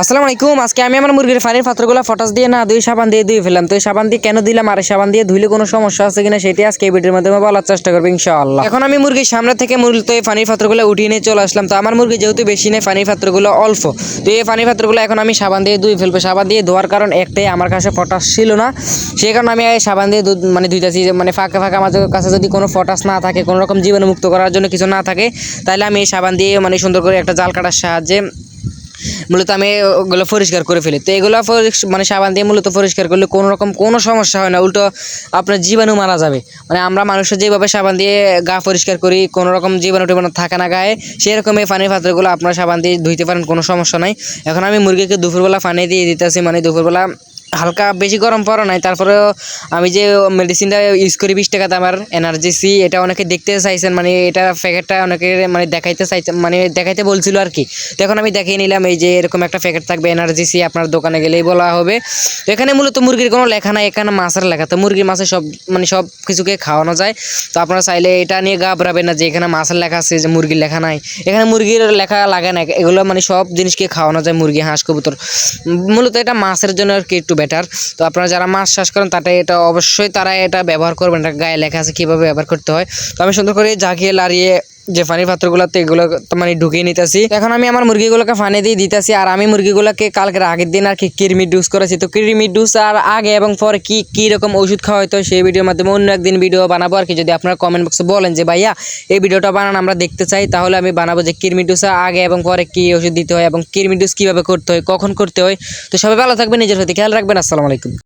আসসালামু আলাইকুম। আজকে আমি আমার মুরগির ফানির পাত্রগুলো ফটাস দিয়ে না দুই সাবান দিয়ে ধুয়ে ফেললাম। তো এই সাবান দিয়ে কেন দিলাম আর সাবান দিয়ে ধুইলে কোনো সমস্যা আছে কিনা সেটি আজকে এই ভিডিওর মাধ্যমে বলার চেষ্টা করব ইনশাআল্লাহ। এখন আমি মুরগির সামনে থেকে মূলত এই ফানির পাত্রগুলো উঠিয়ে নিয়ে চলে আসলাম। তো আমার মুরগি যেহেতু বেশি নেই, ফানির পাত্রগুলো অল্প। তো এই ফানির পাত্রগুলো এখন আমি সাবান দিয়ে ধুয়ে ফেলব। সাবান দিয়ে ধোয়ার কারণ একটাই, আমার কাছে ফটাস ছিল না। সেই কারণে আমি এই সাবান দিয়ে মানে ধুইতেছি মানে ফাঁকা ফাঁকা আমার কাছে যদি কোনো ফটাস না থাকে, কোনো রকম জীবাণুমুক্ত করার জন্য কিছু না থাকে, তাহলে আমি এই সাবান দিয়ে মানে সুন্দর করে একটা জাল কাটার সাহায্যে মূলত আমি ওগুলো পরিষ্কার করে ফেলি। তো এগুলো মানে সাবান দিয়ে মূলত পরিষ্কার করলে কোনো রকম কোনো সমস্যা হয় না, উল্টো আপনার জীবাণু মারা যাবে। মানে আমরা মানুষের যেভাবে সাবান দিয়ে গা পরিষ্কার করি কোনো রকম জীবাণু টিবাণু থাকে না গায়ে সেরকম এই পানির পাত্রগুলো আপনার সাবান দিয়ে ধুইতে পারেন, কোনো সমস্যা নাই। এখন আমি মুরগিকে দুপুরবেলা পানি দিয়ে দিতেছি মানে দুপুরবেলা হালকা বেশি গরম পড়া নাই, তারপরেও আমি যে মেডিসিনটা ইউজ করি বিশ টাকা এনার্জি সি এটা অনেকে দেখতে চাইছেন মানে এটা প্যাকেটটা অনেকে মানে দেখাইতে চাইছেন মানে দেখাইতে বলছিল আর কি। তো এখন আমি দেখিয়ে নিলাম, এই যে এরকম একটা প্যাকেট থাকবে এনার্জি সি আপনার দোকানে গেলেই বলা হবে। তো এখানে মূলত মুরগির কোনো লেখা নাই, এখানে মাছের লেখা। তো মুরগির মাছে সব মানে সব কিছুকে খাওয়ানো যায়। তো আপনারা চাইলে এটা নিয়ে ঘাবড়াবেন না যে এখানে মাছের লেখা আছে, যে মুরগির লেখা নাই। এখানে মুরগির লেখা লাগে না, এগুলো মানে সব জিনিসকে খাওয়ানো যায়, মুরগি, হাঁস, কবুতর। মূলত এটা মাছের জন্য আর কি একটু বেটার তো আপনারা যারা মাছ চাষ করেন, তাতে এটা অবশ্যই তারা এটা ব্যবহার করবেন। এটা গায়ে লেখা আছে কীভাবে ব্যবহার করতে হয়। তো আমি সুন্দর করে জাগিয়ে লাড়িয়ে যে পানির পাত্রগুলোতে এগুলো মানে ঢুকিয়ে নিতেছি। এখন আমি আমার মুরগিগুলোকে পানি দিয়ে দিতেছি, আর আমি মুরগিগুলোকে কালকের আগের দিন আর কি কৃমি ডুজ করেছি। তো কৃমি ডুজ আর আগে এবং পরে কি কি রকম ওষুধ খাওয়া হতো সেই ভিডিওর মাধ্যমে অন্য একদিন ভিডিও বানাবো আর কি। যদি আপনারা কমেন্ট বক্সে বলেন যে, ভাইয়া, এই ভিডিওটা বানান, আমরা দেখতে চাই, তাহলে আমি বানাবো যে কৃমি ডুসা আগে এবং পরে কি ওষুধ দিতে হয় এবং কৃমি ডুস কীভাবে করতে হয়, কখন করতে হয়। তো সবাই ভালো থাকবেন, নিজের প্রতি খেয়াল রাখবেন। আসসালামু আলাইকুম।